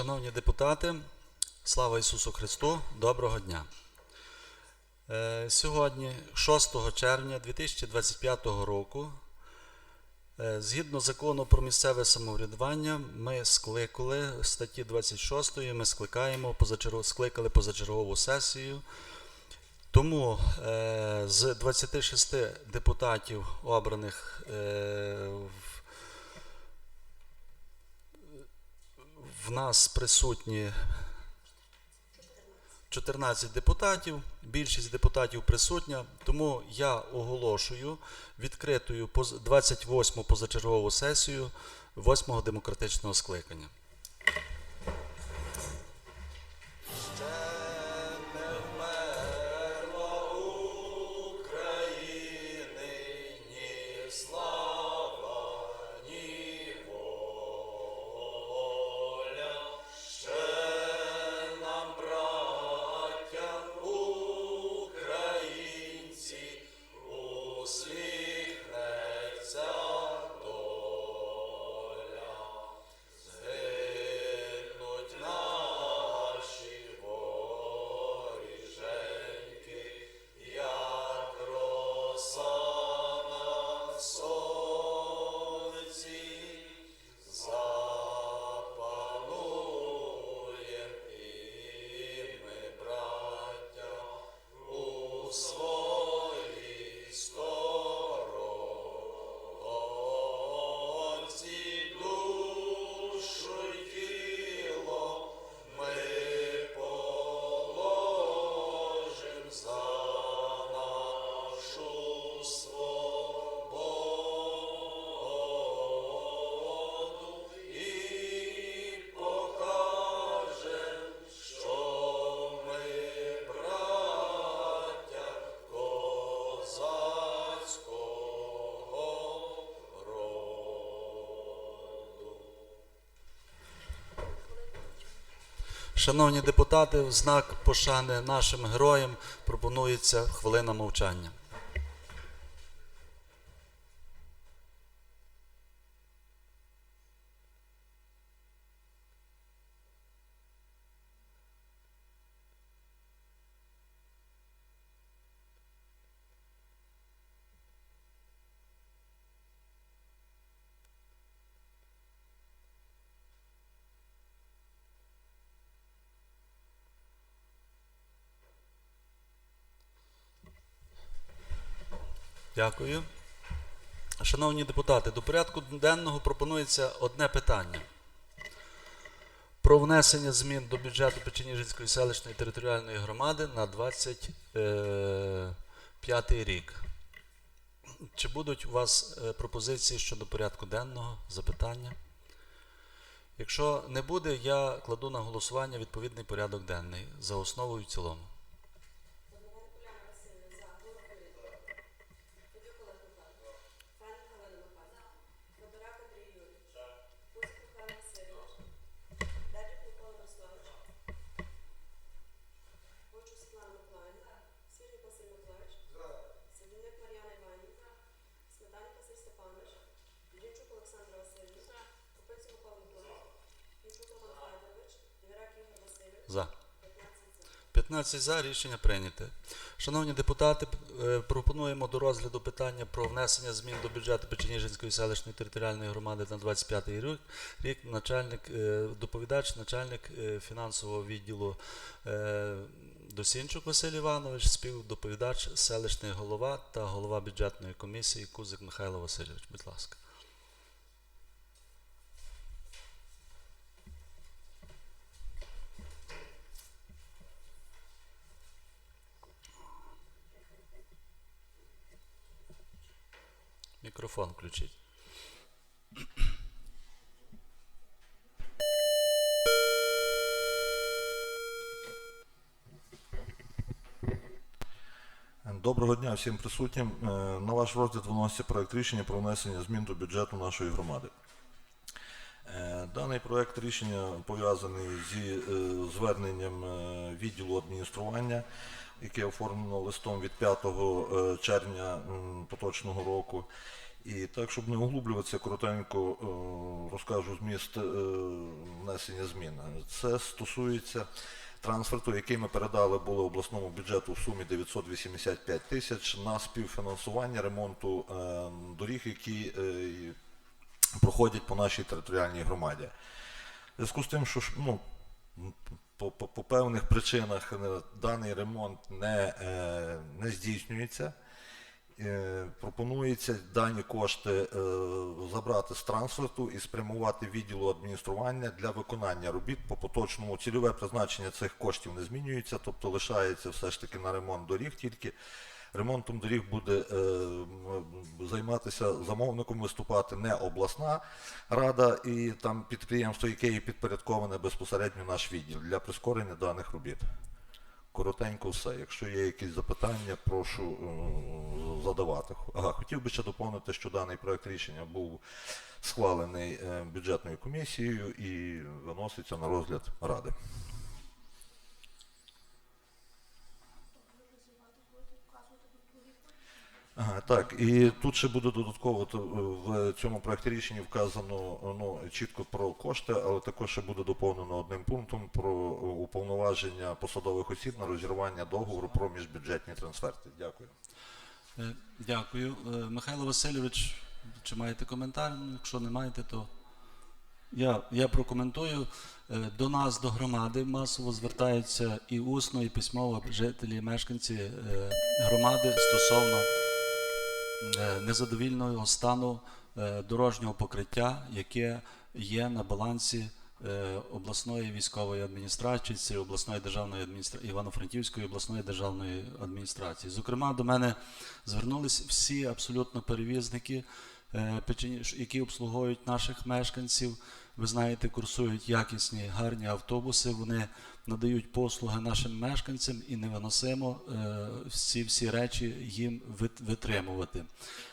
Шановні депутати, слава Ісусу Христу, доброго дня. Е, Сьогодні, 6 червня 2025 року, е, згідно закону про місцеве самоврядування, ми скликали статті 26, ми скликаємо скликали позачергову сесію. Тому е, з 26 депутатів, обраних в Нас присутні 14 депутатів, більшість депутатів присутня, тому я оголошую відкритою поз- 28-му позачергову сесію 8-го демократичного скликання. Шановні депутати, в знак пошани нашим героям пропонується хвилина мовчання. Дякую. Шановні депутати, до порядку денного пропонується одне питання. Про внесення змін до бюджету Печеніжинської селищної територіальної громади на 25 рік. Чи будуть у вас е, пропозиції щодо порядку денного, запитання? Якщо не буде, я кладу на голосування відповідний порядок денний за основу і в цілому. Войчук Світлана Миколаївна. Свіжик Василь Миколаївич. Сидівник Мар'яна Іванівна. Сметанник Василь Степанович. Дівчук Олександр Васильович. За. 15 за. рішення прийняте. Шановні депутати, е, пропонуємо до розгляду питання про внесення змін до бюджету Печеніжинської селищної територіальної громади на 25 рік. Рік начальник, е, доповідач, начальник е, фінансового відділу Досінчук Василь Іванович, співдоповідач, селищний голова та голова бюджетної комісії Кузик Михайло Васильович. Будь ласка. Мікрофон включіть. Доброго дня всім присутнім. Е, На ваш розгляд виноситься проект рішення про внесення змін до бюджету нашої громади. Е, Даний проект рішення пов'язаний зі е, зверненням відділу адміністрування, яке оформлено листом від 5 е, червня поточного року. І так, щоб не углублюватися, коротенько е, розкажу зміст е, внесення змін. Це стосується трансферту, який ми передали були обласному бюджету в сумі 985 тисяч на співфінансування ремонту е, доріг, які проходять по нашій територіальній громаді. Зв'язку з тим, що ну, по, по, по певних причинах даний ремонт не, не здійснюється. Е, Пропонується дані кошти е, забрати з трансферту і спрямувати відділу адміністрування для виконання робіт по поточному. Цільове призначення цих коштів не змінюється, тобто лишається все ж таки на ремонт доріг, тільки ремонтом доріг буде е, займатися замовником, виступати не обласна рада і там підприємство, яке є підпорядковане безпосередньо наш відділ для прискорення даних робіт. Коротенько все. Якщо є якісь запитання, прошу задавати. Ага, хотів би ще доповнити, що даний проект рішення був схвалений е, бюджетною комісією і виноситься на розгляд ради. Так, і тут ще буде додатково е, в цьому проекті рішення вказано ну, чітко про кошти, але також ще буде доповнено одним пунктом про уповноваження посадових осіб на розірвання договору про міжбюджетні трансферти. Дякую. Е, Дякую. Е, Михайло Васильович, чи маєте коментар? Ну, Якщо не маєте, то я, я прокоментую. Е, До нас, до громади, масово звертаються і усно, і письмово жителі, мешканці громади стосовно незадовільного стану дорожнього покриття, яке є на балансі обласної військової адміністрації, обласної державної адміністрації Івано-Франківської обласної державної адміністрації. Зокрема, до мене звернулись всі абсолютно перевізники, е, які обслуговують наших мешканців. Ви знаєте, курсують якісні гарні автобуси. Вони надають послуги нашим мешканцям і невиносимо е, всі всі речі їм витримувати.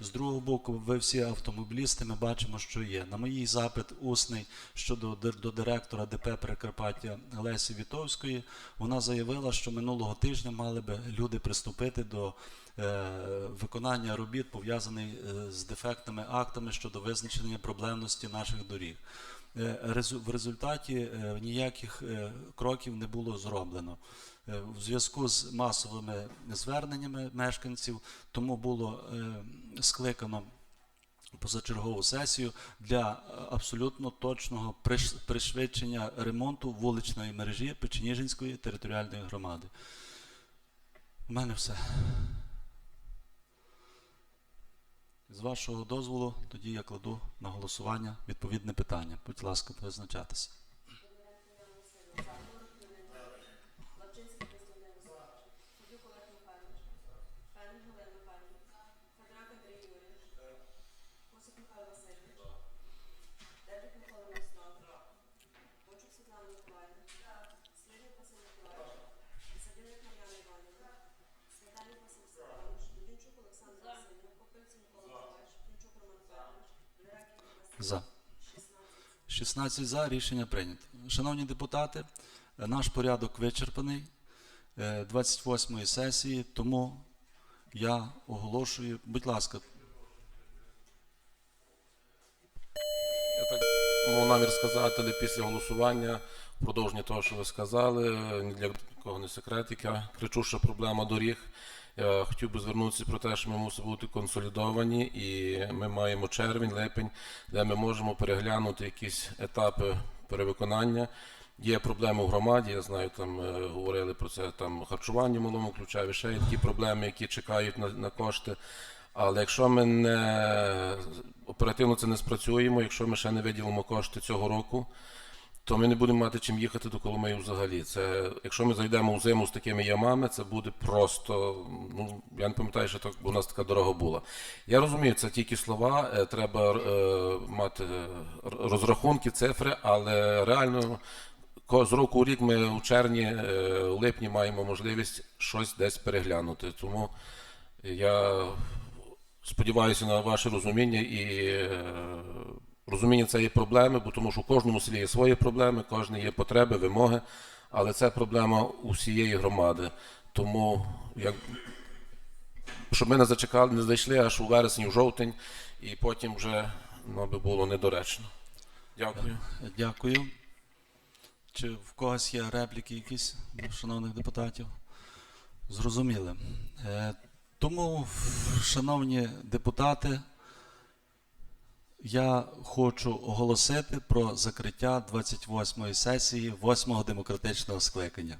З другого боку, ви всі автомобілісти, ми бачимо, що є. На моїй запит усний щодо до директора ДП Прикарпаття Лесі Вітовської, вона заявила, що минулого тижня мали би люди приступити до е, виконання робіт, пов'язаних е, з дефектними актами щодо визначення проблемності наших доріг. Е, В результаті е, ніяких е, кроків не було зроблено. В зв'язку з масовими зверненнями мешканців, тому було скликано позачергову сесію для абсолютно точного приш- пришвидшення ремонту вуличної мережі Печеніжинської територіальної громади. У мене все. З вашого дозволу, тоді я кладу на голосування відповідне питання. Будь ласка, Миколаївна, Слідник Василь Миколаївич, Садівник За. 16 за рішення прийнято. Шановні депутати, е, наш порядок вичерпаний е, 28-ї сесії, тому я оголошую, будь ласка, Я так мав намір сказати, але після голосування, продовження того, що ви сказали, ні для кого не секрет, яка кричуща проблема доріг. Я хотів би звернутися про те, що ми мусимо бути консолідовані, і ми маємо червень, липень, де ми можемо переглянути якісь етапи перевиконання. Є проблеми в громаді, я знаю, там е, говорили про це там харчування малому ключаві, ще є такі проблеми, які чекають на, на кошти. Але якщо ми не оперативно це не спрацюємо, якщо ми ще не виділимо кошти цього року, то ми не будемо мати чим їхати до Коломиї взагалі. Це, якщо ми зайдемо у зиму з такими ямами, це буде просто. Ну я не пам'ятаю, що так, у нас така дорога була. Я розумію, це тільки слова, е, треба е, мати розрахунки, цифри, але реально з року у рік ми у червні, е, у липні маємо можливість щось десь переглянути. Тому я сподіваюся на ваше розуміння і е, розуміння цієї проблеми, бо тому що у кожному селі є свої проблеми, кожен є потреби, вимоги, але це проблема усієї громади. Тому як щоб ми не зачекали, не зайшли аж у вересні, в жовтень, і потім вже ну, би було недоречно. Дякую. Дякую. Чи в когось є репліки якісь шановних депутатів? Зрозуміли. Е, Тому, шановні депутати, я хочу оголосити про закриття 28-ї сесії 8-го демократичного скликання.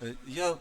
Роду. Я